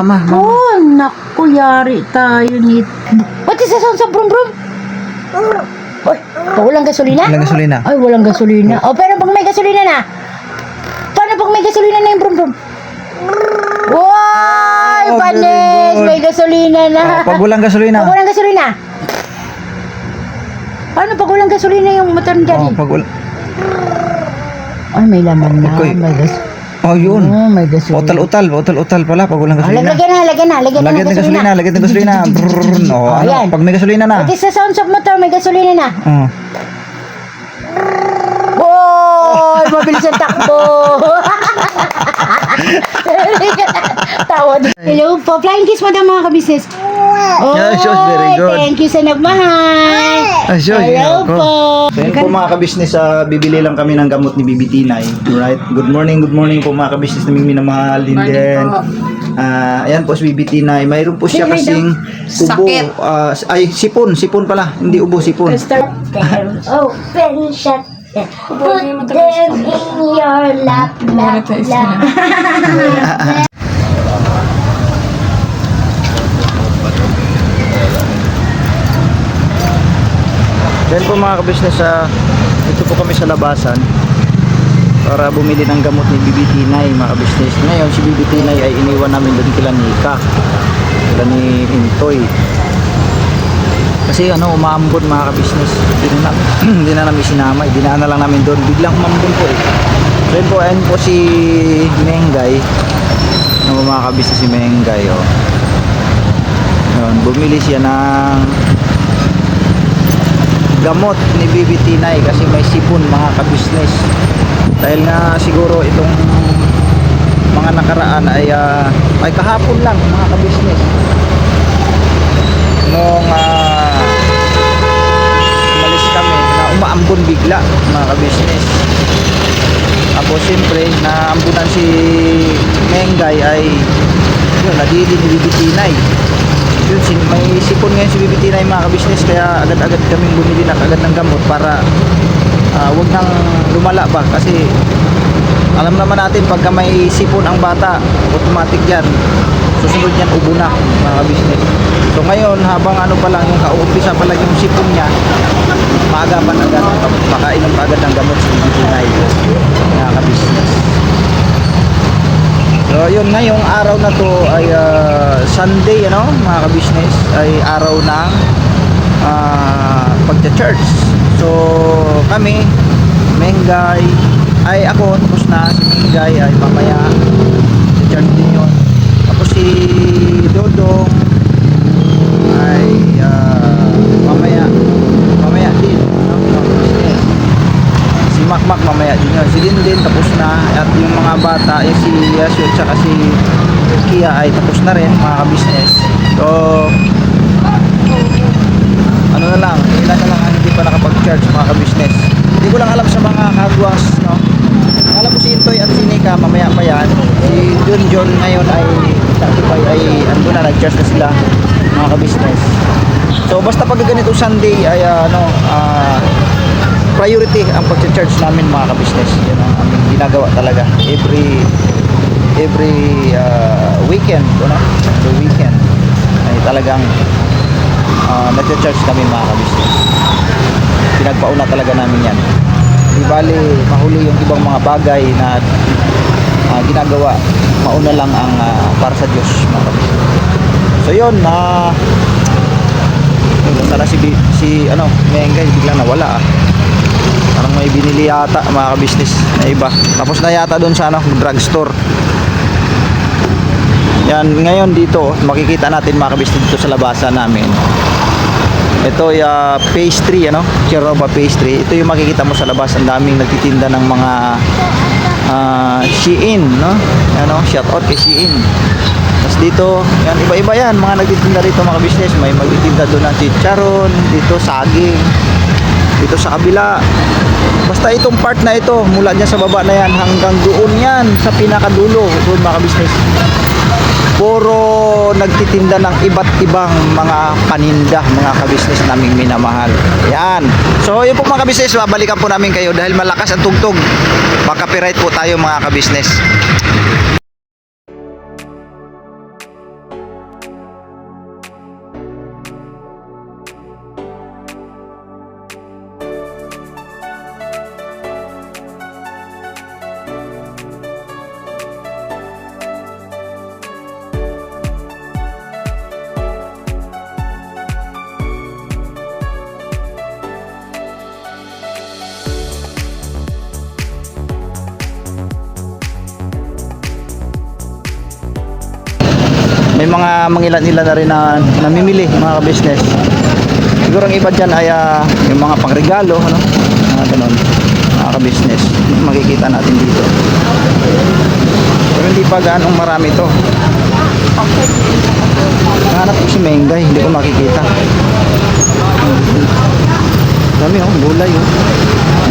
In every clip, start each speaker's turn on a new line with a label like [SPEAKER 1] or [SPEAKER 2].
[SPEAKER 1] mama, mama.
[SPEAKER 2] Oh, naku, yari tayo nito. Pati sa sound sa brum brum. Oy, oh, walang gasolina?
[SPEAKER 1] Walang gasolina.
[SPEAKER 2] Ay, walang gasolina. Oh, pero pag may gasolina na, paano pag may gasolina na yung brum brum? Wow,
[SPEAKER 1] Oh,
[SPEAKER 2] panis! May gasolina na.
[SPEAKER 1] Ah, pag walang gasolina.
[SPEAKER 2] Pag walang gasolina? Paano pag walang gasolina yung motor ni Daddy?
[SPEAKER 1] Oh, pag wala.
[SPEAKER 2] Ay, may laman na.
[SPEAKER 1] Okay.
[SPEAKER 2] May gas.
[SPEAKER 1] Oh, yun.
[SPEAKER 2] Oh, may gasolina.
[SPEAKER 1] Utal-utal, utal-utal pala pag walang
[SPEAKER 2] Oh,
[SPEAKER 1] gasolina.
[SPEAKER 2] lagyan na, lagyan na, lagyan na
[SPEAKER 1] Lagyan ng gasolina, lagyan ng gasolina. Oh,
[SPEAKER 2] Oh,
[SPEAKER 1] ano,
[SPEAKER 2] yan.
[SPEAKER 1] pag may gasolina na.
[SPEAKER 2] Pati sa sound of motor, may gasolina na.
[SPEAKER 1] Oh.
[SPEAKER 2] Oh, mabilis ang takbo. Tawa din. Hello po. Flying kiss mo daw mga kabisnes. Oh,
[SPEAKER 1] Yeah, sure, very good.
[SPEAKER 2] Thank you sa nagmahal.
[SPEAKER 1] Ah, sure,
[SPEAKER 2] Hello
[SPEAKER 1] yeah,
[SPEAKER 2] po.
[SPEAKER 1] So yun po mga kabisnes, ah, bibili lang kami ng gamot ni BBT9. Right? Good morning, good morning po mga kabisnes na minamahal din din. Ah, ayan po si BBT9. Mayroon po siya kasing ubo. ah, ay, sipon. Sipon pala. Hindi ubo, sipon.
[SPEAKER 2] Open, shut them. Put them in your lap, lap, lap.
[SPEAKER 1] Yan po mga kabisnes, ah, dito po kami sa labasan para bumili ng gamot ni BBT9 mga kabisnes. Ngayon si BBT9 ay iniwan namin doon kila Nika, kila ni Intoy. Kasi ano, umaambon mga kabisnes. Hindi na, hindi na namin sinama, dinaan na lang namin doon. Biglang umambon po eh. So yun po, ayan po si Mengay. Ano mga kabisnes si Mengay oh. Yun, bumili siya ng gamot ni BBT9 kasi may sipon mga kabisnes dahil nga siguro itong mga nakaraan ay ah, ay kahapon lang mga kabisnes nung uh, umalis kami na umaambon bigla mga kabisnes tapos siyempre naambunan si Mengay ay yun nadili ni BBT9 yun, sin- may sipon ngayon si BBT9 mga kabisnes kaya agad-agad kaming bumili na agad ng gamot para ah, wag nang lumala ba? Kasi alam naman natin pagka may sipon ang bata automatic yan. Susunod yan ubo na mga kabisnes so ngayon habang ano pa lang yung kauumpisa pa lang yung sipon niya maagapan agad makainom ka agad ng gamot BBT9 mga kabisnes So yun ngayong araw na to ay ah, Sunday ano mga ka-business ay araw ng uh, pagcha-church. So kami Mengay ay ako tapos na si Mengay ay mamaya church din yun. Tapos si Dodong ay ah, mamaya mamaya din no, mga ka-business si Makmak mamaya din yun. Si Dindin tapos na at yung mga bata eh, si Yasio at saka si Kia ay tapos na rin mga ka-business. So ano na lang, ilan na lang ang hindi pa nakapag-charge mga ka-business. Hindi ko lang alam sa mga kagwas, no? Alam ko si Intoy at si Nika mamaya pa yan. Si John ngayon ay Tatibay ay ando na nag-charge na sila mga ka-business. So basta pag ganito Sunday ay ah, ano ah priority ang pag-charge namin mga ka-business. Yan ang aming ginagawa talaga. Every every uh, weekend, ano? Every weekend ay talagang uh, nag-charge kami mga ka-business. Pinagpauna talaga namin yan. Di bali, mahuli yung ibang mga bagay na uh, ginagawa. Mauna lang ang uh, para sa Diyos mga ka-business. So yun, na uh, sana si, si ano, Mengay biglang nawala ah. Parang may binili yata mga ka-business na iba. Tapos na yata doon sa ano, drugstore. Yan, ngayon dito, makikita natin mga ka-business dito sa labasan namin. Ito ay ah, pastry, ano? Chiroba pastry. Ito yung makikita mo sa labas. Ang daming nagtitinda ng mga ah, Shein, no? Ano, shout out kay Shein. Tapos dito, yan, iba-iba yan. Mga nagtitinda rito mga business. May magtitinda doon ng chicharon, dito saging, dito sa kabila. Basta itong part na ito, mula dyan sa baba na yan, hanggang doon yan, sa pinakadulo, doon mga business puro nagtitinda ng iba't ibang mga paninda, mga kabisnes naming minamahal. Yan. So, yun po mga kabisnes, babalikan po namin kayo dahil malakas ang tugtog. Baka copyright po tayo mga kabisnes. Mangilan-ilan na rin na namimili mga ka-business. Siguro ang iba dyan ay ah, yung mga pangregalo, ano? Mga ganun, mga ka-business. Makikita natin dito. Pero hindi pa gaanong marami to. Hanap ko si Mengay, hindi ko makikita. Dami oh, gulay oh.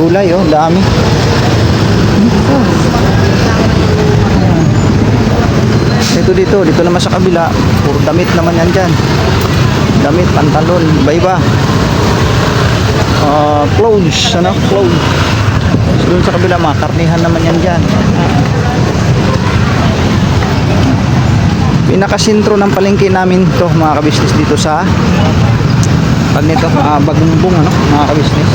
[SPEAKER 1] Gulay oh, dami. Ito dito, dito naman sa kabila, puro damit naman yan dyan. Damit, pantalon, iba-iba. Ah, clothes, ano? Clothes. So, doon sa kabila, mga karnihan naman yan dyan. Pinakasintro ng palengke namin to mga kabisnes dito sa pag nito, ah, bagumbong ano, mga kabisnes.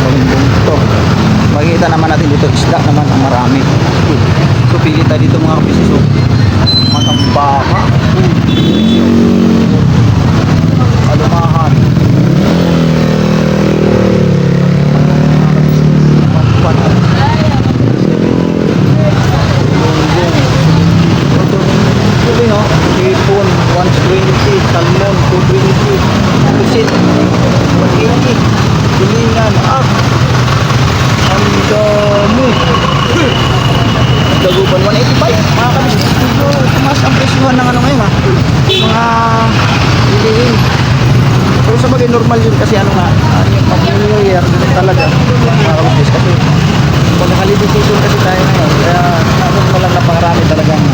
[SPEAKER 1] Bagumbong to. Makikita naman natin dito, isda naman ang marami. So, pili tayo dito mga kabisnes. So, matang baka. Alumahan. Ito no, hipon, 120, salmon, 220, pusit, 180, tulingan, ah, ang dami. Dagupan 185, mga kabis, medyo tumaas ang presyohan ng ano ngayon ha, mga bilihin. Pero sa bagay normal yun kasi ano nga, uh, yung pag New Year, ganun talaga, mga kabis, kasi pag holiday season kasi tayo ngayon, kaya normal lang na pangarami talagang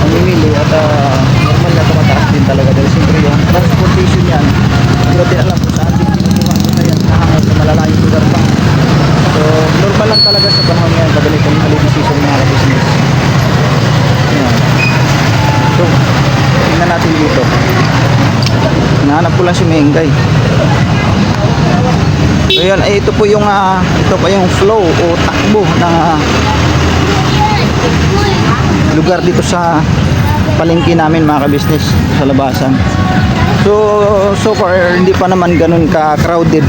[SPEAKER 1] ang mimili at ah, normal na tumataas din talaga dahil siyempre yung transportation yan hindi natin alam kung saan din kinukuha nila yan nakakal sa malalayong lugar pa so normal lang talaga sa panahon ngayon pag ganitong holiday season mga ka-business yan so tingnan natin dito Mengay so yun eh, ito po yung ah, ito pa yung flow o takbo ng ah, lugar dito sa palengke namin mga ka-business sa labasan. So, so far hindi pa naman ganun ka-crowded.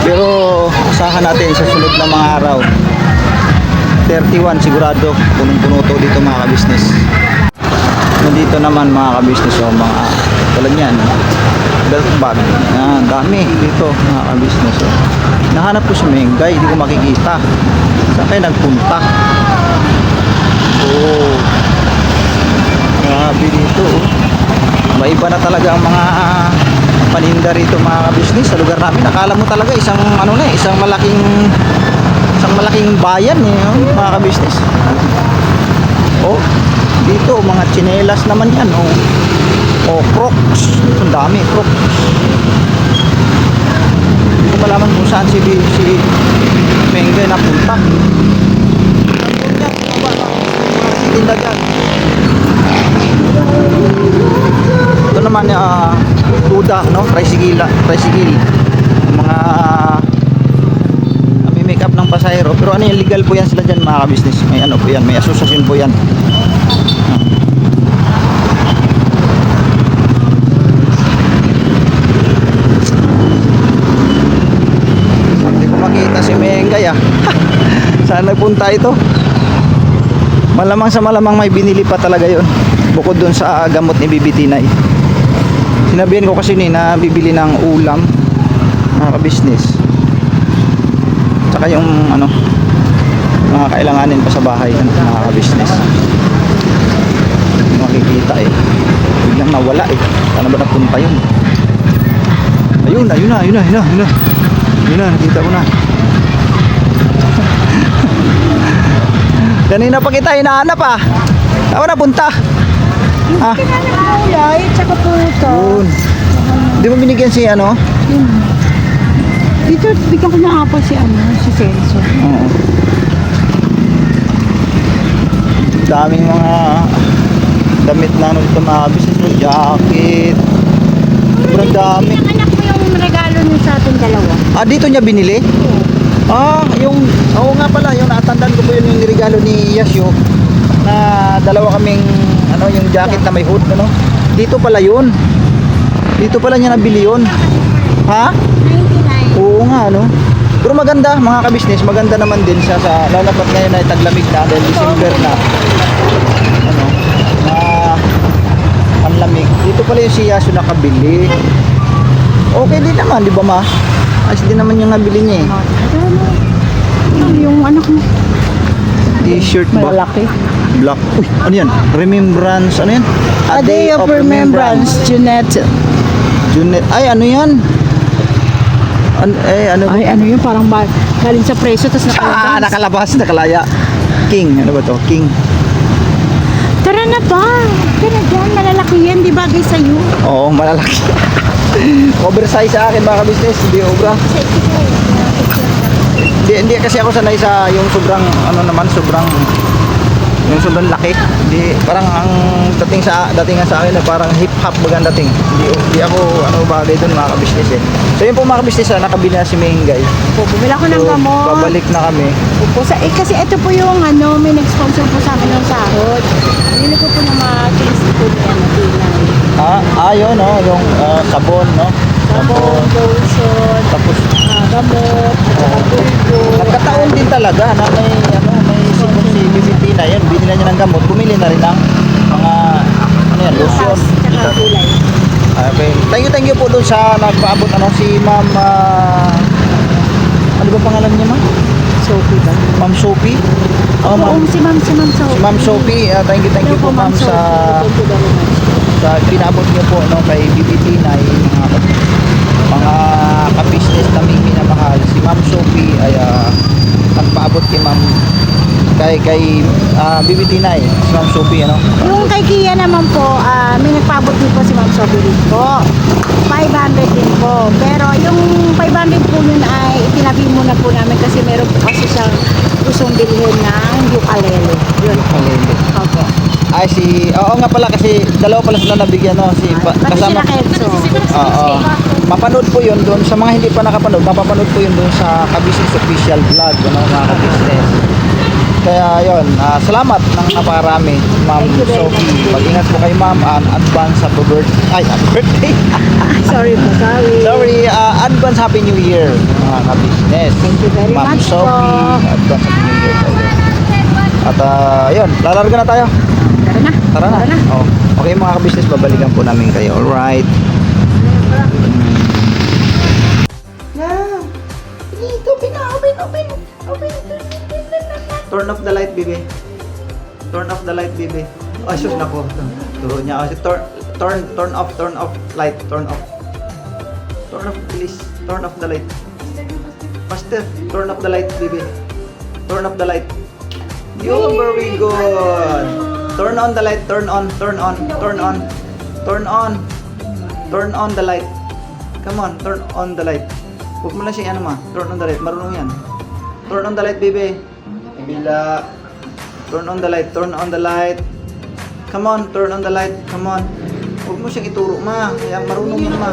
[SPEAKER 1] Pero asahan natin sa sunod na mga araw. 31 sigurado punong-puno to dito mga ka-business. Nandito naman mga ka-business o mga tulad yan. Belt bag. Yan, dami dito mga ka-business. Oh. Nahanap ko si Mengay, hindi ko makikita. Saan kayo nagpunta? Oo. Grabe dito. oh. Maiba na talaga ang mga paninda rito mga ka-business sa lugar namin. Akala mo talaga isang ano na, eh, isang malaking isang malaking bayan eh, oh, mga ka-business. Oh, dito mga tsinelas naman yan, oh. Oh, crocs. Ang dami, crocs. Hindi ko malaman kung saan si, si Mengge napunta. Nandun lang. Mga tinda dyan. Ito naman, ah, Buda, no? Tricycle, tricycle. Mga may make up ng pasahero. Pero ano yung legal po yan sila dyan, mga business May ano po yan, may asosasyon po yan. Hindi ko makita si Mengay ah. Saan nagpunta ito? Malamang sa malamang may binili pa talaga yon Bukod dun sa gamot ni Bibi Tinay. Sinabihan ko kasi ni na bibili ng ulam mga ka-business. Tsaka yung ano mga kailanganin pa sa bahay ano, mga ka-business. Makikita eh. Biglang nawala eh. Paano ba napunta yun? Ayun na, yun na, yun na, yun na, yun na. Yun na, nakita ko na. Kanina pa kita hinahanap ah. Saan na punta? Ah,
[SPEAKER 2] tsaka puto.
[SPEAKER 1] yun. Di mo binigyan si ano?
[SPEAKER 2] Dito, bigyan ko ng apple si ano, si Celso.
[SPEAKER 1] Oo. Daming mga damit na mga business mo. Jacket. Sobrang dami.
[SPEAKER 2] Yung anak ko yung regalo niyo sa ating dalawa.
[SPEAKER 1] Ah, dito niya binili? Ah, yung, oo nga pala, yung natandaan ko po yun yung regalo ni Yasyo na dalawa kaming, ano, yung jacket na may hood, ano. Dito pala yun. Dito pala niya nabili yun. Ha?
[SPEAKER 2] 99.
[SPEAKER 1] Oo nga, no? Pero maganda, mga kabisnes, maganda naman din siya sa, lalapat ngayon ay taglamig na dahil December na. Ano, panlamig. Dito pala yung si Yasu nakabili. Okay din naman, di ba ma? Ayos din naman yung nabili niya eh.
[SPEAKER 2] Yung anak mo?
[SPEAKER 1] T-shirt ba?
[SPEAKER 2] Malaki.
[SPEAKER 1] Black. Uy, ano yan? Remembrance, ano yan?
[SPEAKER 2] A day of remembrance, Junette.
[SPEAKER 1] Junet. Ay, ano yan? An eh, ano ba?
[SPEAKER 2] Ay, ano yun? Parang ba, galing sa preso, tapos
[SPEAKER 1] Ah,
[SPEAKER 2] nakalabas.
[SPEAKER 1] nakalabas, nakalaya. King, ano ba to? King.
[SPEAKER 2] Tara na ba? Tara dyan, malalaki yan, di bagay sa'yo.
[SPEAKER 1] Oo, malalaki. Oversize sa akin mga business, hindi obra. Hindi, hindi kasi ako sanay sa yung sobrang ano naman, sobrang yung sobrang laki. Hindi parang ang dating sa dating sa akin na parang hip hop bagang dating. Hindi hindi ako ano bagay doon mga business eh. So yun po mga business na nakabili na si Mengay.
[SPEAKER 2] Po, bumila ko ng
[SPEAKER 1] So,
[SPEAKER 2] gamot.
[SPEAKER 1] babalik na kami.
[SPEAKER 2] Opo, sa, eh, kasi ito po yung ano, may nag-sponsor po sa akin ng sahod. Hindi ko po na ma-case po niya na tinay.
[SPEAKER 1] Ah, ah yun no, yung ah, sabon no.
[SPEAKER 2] Sabon, lotion,
[SPEAKER 1] Tapos
[SPEAKER 2] ah, gamot, at
[SPEAKER 1] Nagkataon din talaga na may ano may sipon si BBT na yan, binila niya ng gamot, bumili na rin ng mga ano yan, lotion.
[SPEAKER 2] Tsaka gulay.
[SPEAKER 1] Okay. Thank you, thank you po doon sa nagpaabot ano si Ma'am ah, ano ba pangalan niya ma'am?
[SPEAKER 2] Sophie ba?
[SPEAKER 1] Ma'am Sophie? Oh,
[SPEAKER 2] Oo,
[SPEAKER 1] ma'am.
[SPEAKER 2] si Ma'am, si Ma'am
[SPEAKER 1] Si
[SPEAKER 2] Sophie.
[SPEAKER 1] Ma'am Sophie, ah, thank you, thank you po ma'am sa sa pinabot niyo po no kay BBT na yung mga mga ka-business naming minamahal. Si Ma'am Sophie ay ah, nagpaabot kay Ma'am kay kay ah, BBT na si Ma'am Sophie ano.
[SPEAKER 2] Yung kay Kia naman po, ah, may nagpaabot din po si Ma'am Sophie din po. 500 din po. Pero yung 500 po yun ay itinabi muna po namin kasi meron po kasi siyang gustong bilhin ng ukulele. Yun.
[SPEAKER 1] Halili.
[SPEAKER 2] Opo.
[SPEAKER 1] Ay si Oo nga pala kasi dalawa pala sila nabigyan no si pa-
[SPEAKER 2] Pati
[SPEAKER 1] kasama
[SPEAKER 2] sila Kenzo.
[SPEAKER 1] Oo. Mapanood po 'yun doon sa mga hindi pa nakapanood, mapapanood po 'yun doon sa Kabisnes official vlog ano mga kabisnes. Kaya 'yon, ah, salamat ng napakarami, Ma'am Sophie. Mag-ingat po kay Ma'am and advance happy birthday. Ay, birthday.
[SPEAKER 2] Sorry po, sorry.
[SPEAKER 1] Sorry, ah, advance happy new year mga kabisnes.
[SPEAKER 2] Thank you very
[SPEAKER 1] Ma'am
[SPEAKER 2] much
[SPEAKER 1] Sophie,
[SPEAKER 2] po.
[SPEAKER 1] advance happy new year. tayo. At ah, 'yun, lalarga na tayo.
[SPEAKER 2] Tara na.
[SPEAKER 1] Tara na. Oh. Okay mga kabisnes, babalikan po namin kayo. Alright. Turn off the light, baby. Turn off the light, baby. Oh, sus, nako. Turo niya. Oh, turn, turn, turn off, turn off, light, turn off. Turn off, please. Turn off the light. Faster, turn off the light, baby. Turn off the light. You very good. Turn on the light. Turn on. Turn on. Turn on. Turn on. Turn on the light. Come on. Turn on the light. Huwag mo lang siya ano ma. Turn on the light. Marunong yan. Turn on the light, baby. Bila. Turn on the light. Turn on the light. Come on. Turn on the light. Come on. Huwag mo siyang ituro ma. Kaya marunong yan ma.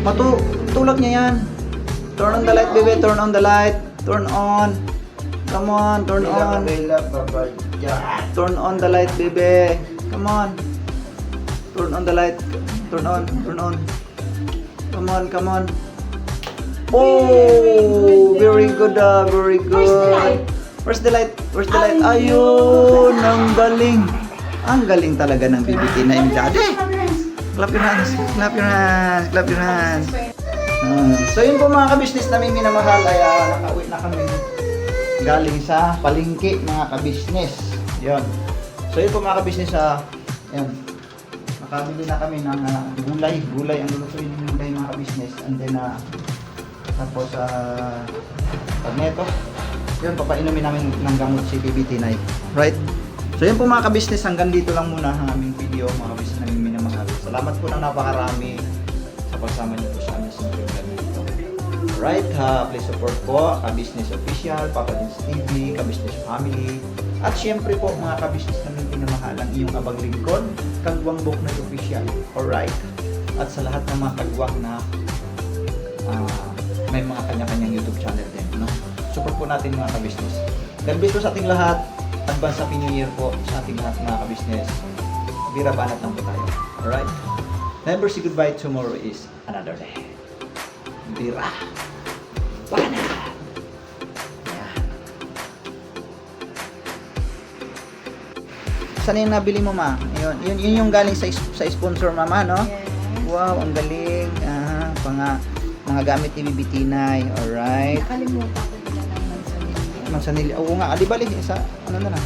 [SPEAKER 1] Matu tulak niya yan. Turn on the light, baby. Turn on the light. Turn on. Come on, turn on. Turn on the light, baby. Come on. Turn on the light. Turn on, turn on. Come on, come on. Oh, very good, ah, very good. Where's the light? Where's the light? Ayun, ang galing. Ang galing talaga ng BBT na yung daddy. Clap your hands, clap your hands, clap your hands. Ah, so yun po mga kabisnes namin minamahal ay ah, nakauwi na kami galing sa palengke mga kabisnes. Yun. So yun po mga kabisnes sa yun. Nakabili na kami ng ah, gulay, gulay ang lulutuin ng gulay mga kabisnes. And then ah, tapos sa pag neto, yun papainumin namin ng gamot si BBT Night. Right? So yun po mga kabisnes, hanggang dito lang muna ang aming video mga kabisnes namin minamahal. Salamat po ng napakarami sa pagsama niyo po sa simple vlog nito. Right, ha, please support po Ka-Business Official, Papa Dins TV, Ka-Business Family, at syempre po mga ka-business namin pinamahal ang iyong abang lingkod, Kagwang Boknoy Official. Alright? At sa lahat ng mga kagwang na ah, may mga kanya-kanyang YouTube channel din? Support po natin mga ka-business. God bless po sa ating lahat. Advance Happy New Year po sa ating lahat mga ka-business. Bira banat lang po tayo. Alright? Never say goodbye. Tomorrow is another day. Bira. Banat. Yan. saan yung nabili mo ma? Yun, yun, yun yung galing sa, sa sponsor mama, no? Wow, ang galing. Ah, panga, mga gamit ni BBT9. Alright.
[SPEAKER 2] Nakalimutan ko nila.
[SPEAKER 1] Mansanili. Oo nga, adi bali. Isa, ano na na.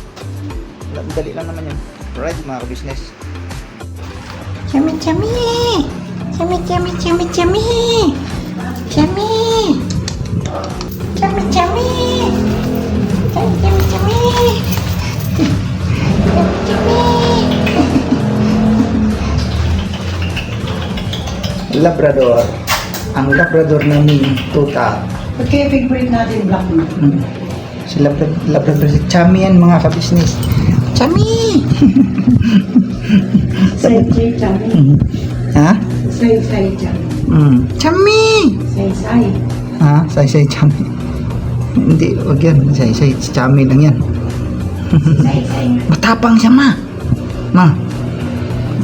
[SPEAKER 1] Dali- lang naman yun. Alright, mga ka-business.
[SPEAKER 2] Chami chami. Chami chami chami chami. Chami. Chami chami. Chami chami chami. Chami chami.
[SPEAKER 1] Labrador. Ang Labrador namin, total.
[SPEAKER 2] Okay, favorite natin black.
[SPEAKER 1] Mm. Si Labrador, si Chami yan mga ka-business. Chami!
[SPEAKER 2] Say say chami.
[SPEAKER 1] ha?
[SPEAKER 2] Say say chami.
[SPEAKER 1] Mm. Chami!
[SPEAKER 2] Say say.
[SPEAKER 1] Ha? Say-say Chami. Hindi, wag yan. Say-say Chami lang yan.
[SPEAKER 2] Say say.
[SPEAKER 1] Matapang siya, ma. Ma.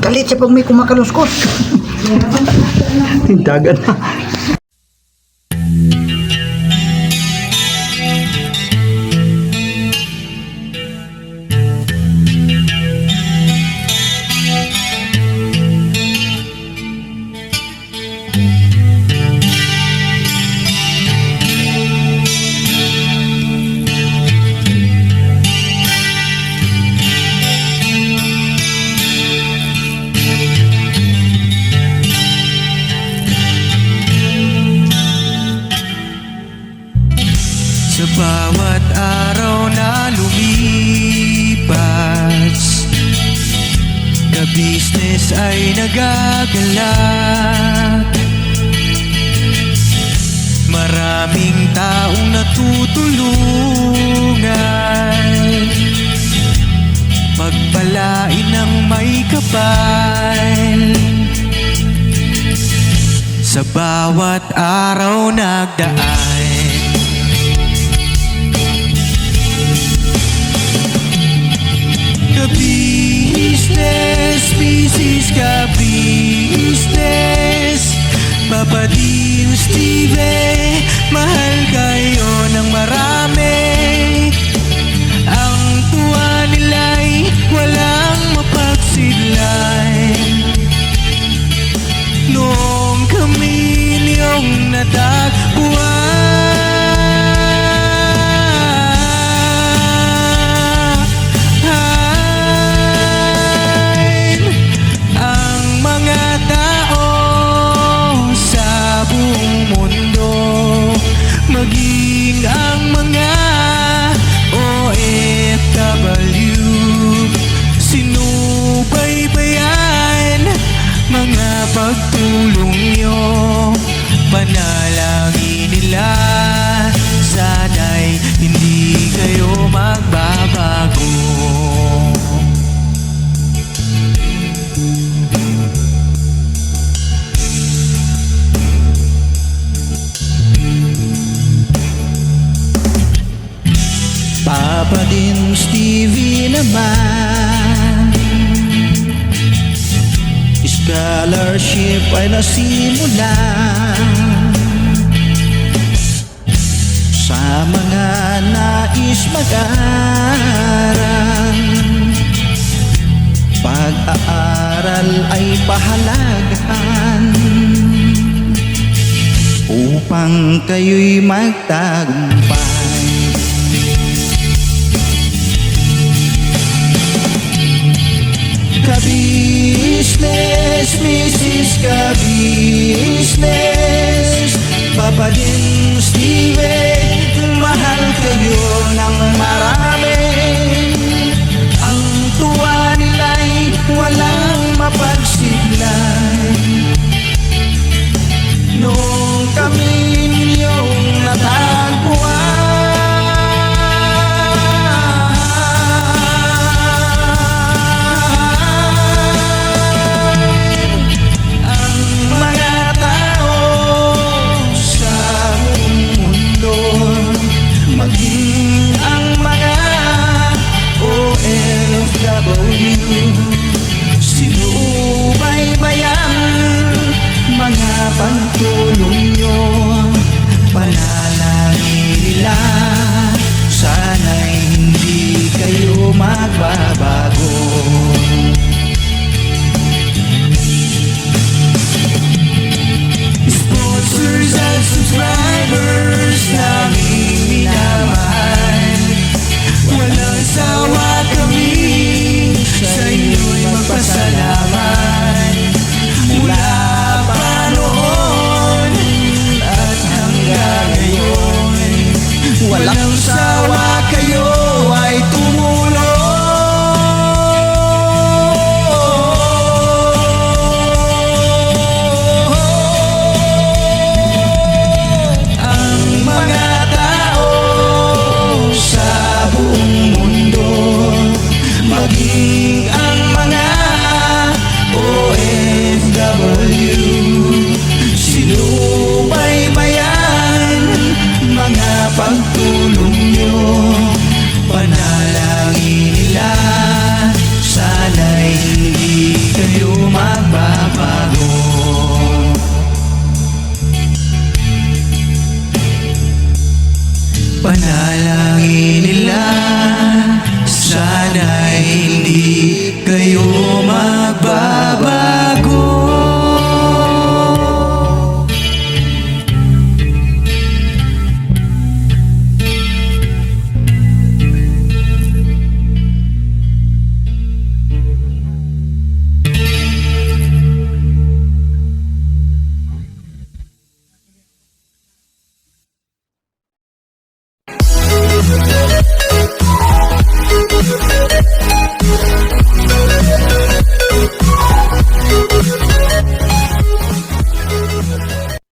[SPEAKER 1] Galit siya pag may kumakaluskos. Tindagan na.
[SPEAKER 3] Kapal Sa bawat araw nagdaan. Ka-business, business ka-business Papadin Steve, mahal kayo ng marami. Ang tuwa nila'y walang niyong natagpuan
[SPEAKER 1] naman. Scholarship ay nasimula. Sa mga nais mag-aral Pag-aaral ay pahalagahan Upang kayo'y magtagumpay Ka-business, Mrs. Ka-business Papa din Steven Mahal kayo ng marami Ang tuwa nila'y walang mapagsiglay Noong kami ninyong natagpuan
[SPEAKER 3] Walang sawa Panalangin nila Sana'y hindi kayo